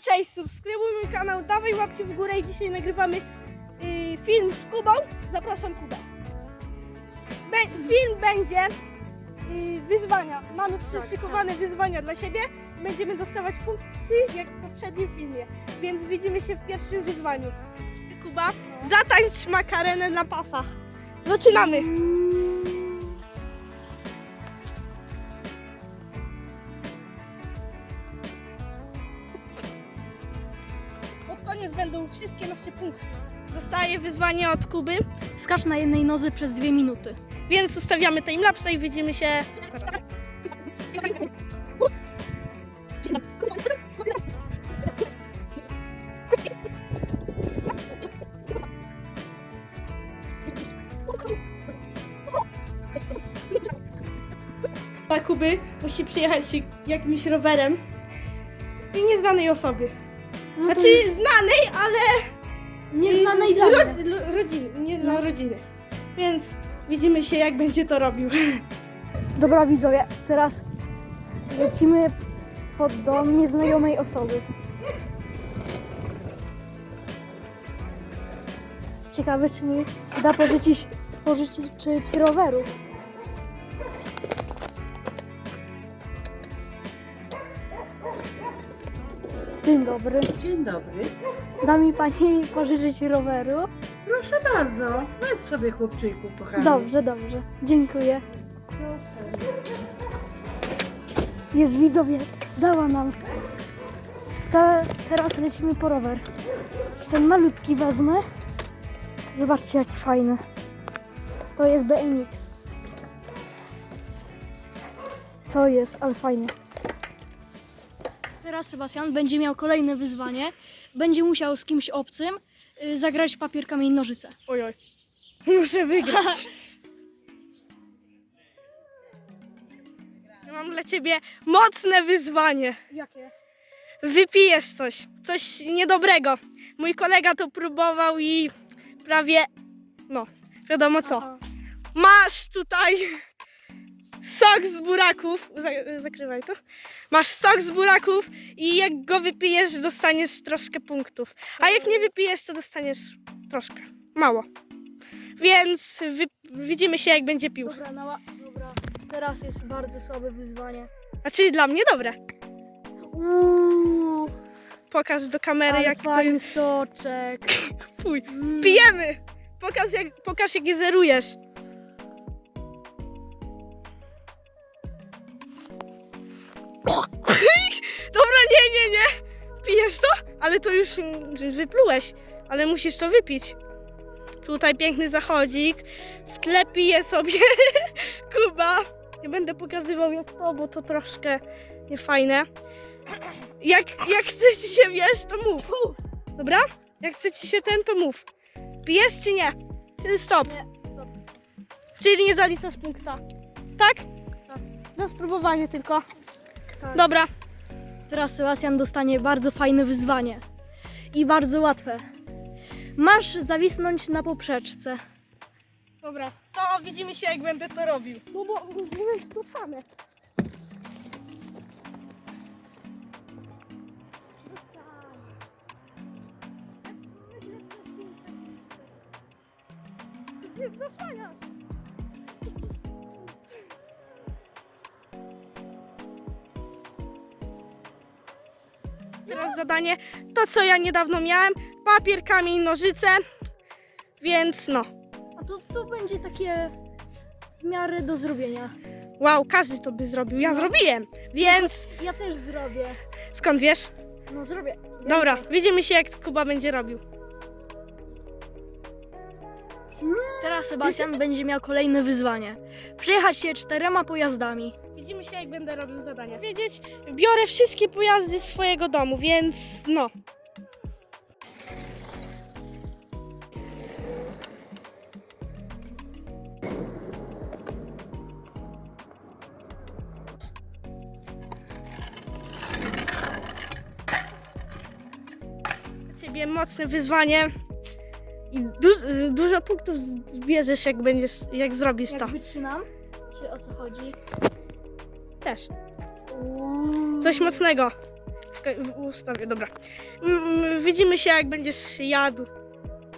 cześć, subskrybuj mój kanał, dawaj łapki w górę i dzisiaj nagrywamy y, film z Kubą. Zapraszam Kubę. Be- film będzie y, wyzwania. Mamy przyszykowane wyzwania dla siebie. Będziemy dostawać punkty jak w poprzednim filmie. Więc widzimy się w pierwszym wyzwaniu. Kuba, zatańcz makarenę na pasach. Zaczynamy. Koniec będą wszystkie nasze punkty. Dostaję wyzwanie od Kuby, Skacz na jednej nodze przez dwie minuty. więc ustawiamy timelapse i widzimy się. Dla Kuby musi przyjechać jakimś rowerem i nieznanej osobie. No Znaczy znanej, ale Nieznanej dla Ro- mnie. lo- rodziny, nie No. dla rodziny. Więc widzimy się, jak będzie to robił. Dobra widzowie, teraz lecimy pod dom nieznajomej osoby. Ciekawe, czy mi da pożyczyć, pożyczyć roweru. Dzień dobry. Dzień dobry. Da mi pani pożyczyć roweru? Proszę bardzo. Weź sobie chłopczyku, kochany. Dobrze, dobrze. Dziękuję. Proszę. Jest widzowie, dała nam. Teraz lecimy po rower. Ten malutki wezmę. Zobaczcie jaki fajny. To jest BMX. Co jest, ale fajnie. Teraz Sebastian będzie miał kolejne wyzwanie. Będzie musiał z kimś obcym y, zagrać w papier, kamień, nożyce. Oj, oj. Muszę wygrać. Ja mam dla ciebie mocne wyzwanie. Jakie? Wypijesz coś, coś niedobrego. Mój kolega to próbował i prawie, no, wiadomo co. Masz tutaj sok z buraków. Za- Zakrywaj to. Masz sok z buraków i jak go wypijesz, dostaniesz troszkę punktów. A jak nie wypijesz, to dostaniesz troszkę. Mało. Więc wy- widzimy się, jak będzie pił. Dobra, no, dobra. Teraz jest bardzo słabe wyzwanie. Znaczy dla mnie dobre. Uuu. Pokaż do kamery, Ale jak to fajny jest. soczek. Fuj. Mm. Pijemy! Pokaż jak, pokaż, jak je zerujesz. Dobra, nie, nie, nie. Pijesz to? Ale to już mm, wyplułeś. Ale musisz to wypić. Tutaj piękny zachodzik. W tle pije sobie Kuba. Nie będę pokazywał jak to, bo to troszkę niefajne. Jak, jak chcesz ci się wiesz, to mów. Dobra? Jak chce ci się ten, to mów. Pijesz czy nie? Czyli stop. Stop. Czyli nie zaliczasz punkta. Tak? Tak. Na spróbowanie tylko. Tak. Dobra. Teraz Sebastian dostanie bardzo fajne wyzwanie. I bardzo łatwe. Masz zawisnąć na poprzeczce. Dobra. To widzimy się jak będę to robił. No bo jest to same. Nie zasłaniasz. Teraz zadanie to, co ja niedawno miałem. Papier, kamień, nożyce. Więc no. A to, to będzie takie w miarę do zrobienia. Wow, każdy to by zrobił. Ja No. zrobiłem. Więc Ja też zrobię. skąd wiesz? No zrobię. Wiem, Dobra, widzimy się jak Kuba będzie robił. Teraz Sebastian będzie miał kolejne wyzwanie. Przejechać się czterema pojazdami. Widzimy się jak będę robił zadania. Wiedzieć, biorę wszystkie pojazdy z swojego domu, więc no. Ciebie mocne wyzwanie i du- dużo punktów zbierzesz jak będziesz, jak zrobisz to. Jak wytrzymam? Czy o co chodzi? Też. Coś mocnego. uska- w- ustawię, dobra. Mm, widzimy się, jak będziesz jadł.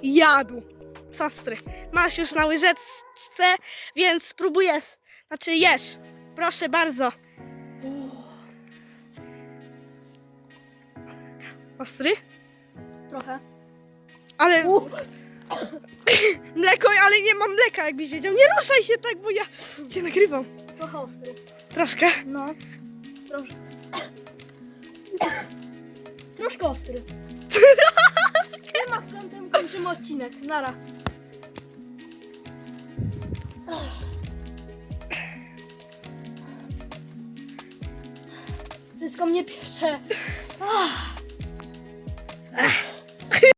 Jadł. Sostry. Masz już na łyżeczce, więc spróbujesz. Znaczy jesz. Proszę bardzo. Ostry? Trochę. Ale... Mleko, ale nie mam mleka, jakbyś wiedział. Nie ruszaj się tak, bo ja cię nagrywam. Trochę ostry. Troszkę. No. Troszkę. Troszkę ostry. Nie ma względem kończymy odcinek. Nara. Wszystko mnie piesze. Ah.